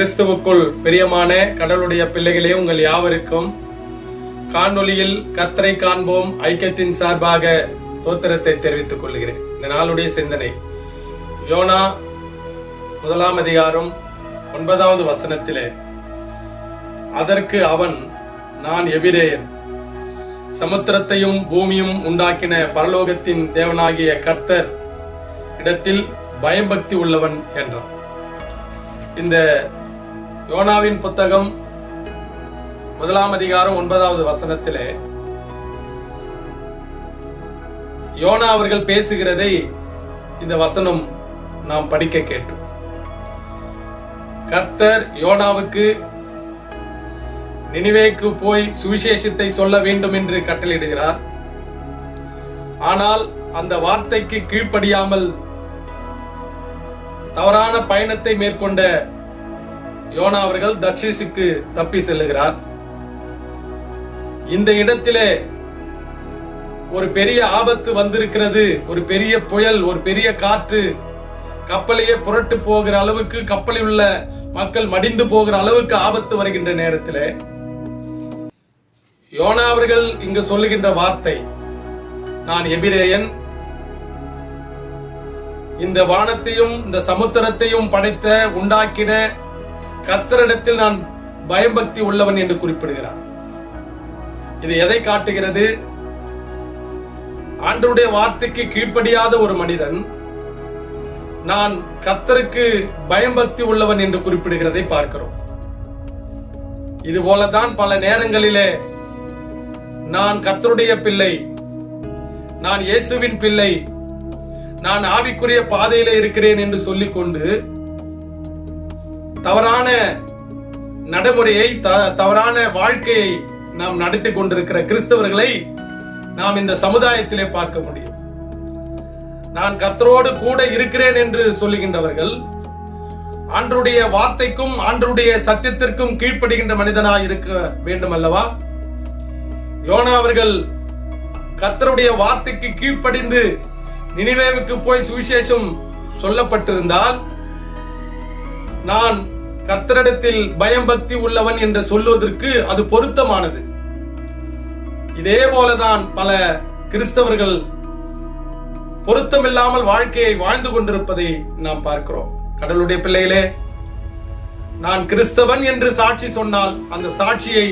கிறிஸ்துவுக்குள் பிரியமான கடவுளுடைய பிள்ளைகளே உங்கள் யாவருக்கும் காணொளியில் கத்தரை காண்போம். ஐக்கியத்தின் சார்பாக தோத்திரத்தை தெரிவித்துக் கொள்கிறேன். இந்த நாளுடைய சிந்தனை யோனா முதலாம் அதிகாரம் ஒன்பதாவது வசனத்திலே அதற்கு அவன் நான் எபிரேயன். சமுத்திரத்தையும் பூமியும் உண்டாக்கின பரலோகத்தின் தேவனாகிய கர்த்தர் இடத்தில் பயம்பக்தி உள்ளவன் என்றான். இந்த யோனாவின் புத்தகம் முதலாம் அதிகாரம் ஒன்பதாவது வசனத்திலே யோனா அவர்கள் பேசுகிறதை இந்த வசனம் நாம் படிக்க கேட்டோம். கர்த்தர் யோனாவுக்கு நினைவேக்கு போய் சுவிசேஷத்தை சொல்ல வேண்டும் என்று கட்டளையிடுகிறார். ஆனால் அந்த வார்த்தைக்கு கீழ்ப்படியாமல் தவறான பயணத்தை மேற்கொண்ட யோனா அவர்கள் தர்ஷிசுக்கு தப்பி செல்லுகிறார். இந்த இடத்திலே ஒரு பெரிய ஆபத்து வந்திருக்கிறது ஒரு பெரிய புயல் ஒரு பெரிய காற்று கப்பலையே புரட்டு போகிற அளவுக்கு கப்பலில் உள்ள மக்கள் மடிந்து போகிற அளவுக்கு ஆபத்து வருகின்ற நேரத்தில் யோனா அவர்கள் இங்கு சொல்லுகின்ற வார்த்தை நான் எபிரேயன். இந்த வானத்தையும் இந்த சமுத்திரத்தையும் படைத்த உண்டாக்கின கத்தரிடத்தில் நான் பயம்பக்தி உள்ளவன் என்று குறிப்பிடுகிறார். இது எதை காட்டுகிறது? ஆண்டருடைய வார்த்தைக்கு கீழ்ப்படியாத ஒரு மனிதன் நான் கத்தருக்கு பயம்பக்தி உள்ளவன் என்று குறிப்பிடுகிறதை பார்க்கிறோம். இது போலதான் பல நேரங்களிலே நான் கத்தருடைய பிள்ளை நான் இயேசுவின் பிள்ளை நான் ஆவிக்குரிய பாதையில இருக்கிறேன் என்று சொல்லிக்கொண்டு தவறான நடைமுறையை த- தவறான வாழ்க்கையை நாம் நடத்தி கொண்டிருக்கிற கிறிஸ்தவர்களை நாம் இந்த சமுதாயத்திலே பார்க்க முடியும். நான் கர்த்தரோடு கூட இருக்கிறேன் என்று சொல்லுகின்றவர்கள் ஆண்டருடைய வார்த்தைக்கும் ஆண்டருடைய சத்தியத்திற்கும் கீழ்ப்படுகின்ற மனிதனாய் இருக்க வேண்டும் அல்லவா யோனா அவர்கள் கர்த்தருடைய வார்த்தைக்கு கீழ்ப்படிந்து நினைவேவுக்கு போய் சுவிசேஷம் சொல்லப்பட்டிருந்தால் நான் கத்தரிடத்தில் பயம் பக்தி உள்ளவன் என்று சொல்லுவதற்கு அது பொருத்தமானது. இதே போலதான் பல கிறிஸ்தவர்கள் பொருத்தமில்லாமல் வாழ்க்கையை வாழ்ந்து கொண்டிருப்பதை நாம் பார்க்கிறோம். கடலுடைய பிள்ளைகளே நான் கிறிஸ்தவன் என்று சாட்சி சொன்னால் அந்த சாட்சியை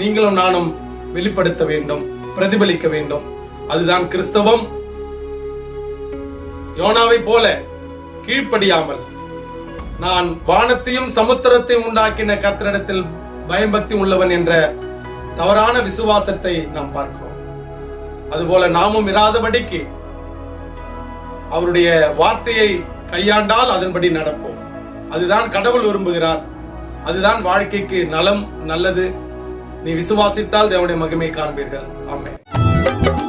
நீங்களும் நானும் வெளிப்படுத்த வேண்டும் பிரதிபலிக்க வேண்டும். அதுதான் கிறிஸ்தவம். யோனாவை போல கீழ்ப்படியாமல் நான் வானத்தையும் சமுத்திரத்தையும் உண்டாக்கின கத்திரிடத்தில் பயம்பக்தி உள்ளவன் என்ற தவறான விசுவாசத்தை நாம் பார்க்கிறோம். அதுபோல நாமும் இராதபடிக்கு அவருடைய வார்த்தையை கையாண்டால் அதன்படி நடப்போம். அதுதான் கடவுள் விரும்புகிறார். அதுதான் வாழ்க்கைக்கு நலம் நல்லது. நீ விசுவாசித்தால் தேவனுடைய மகிமை காண்பீர்கள். ஆமென்.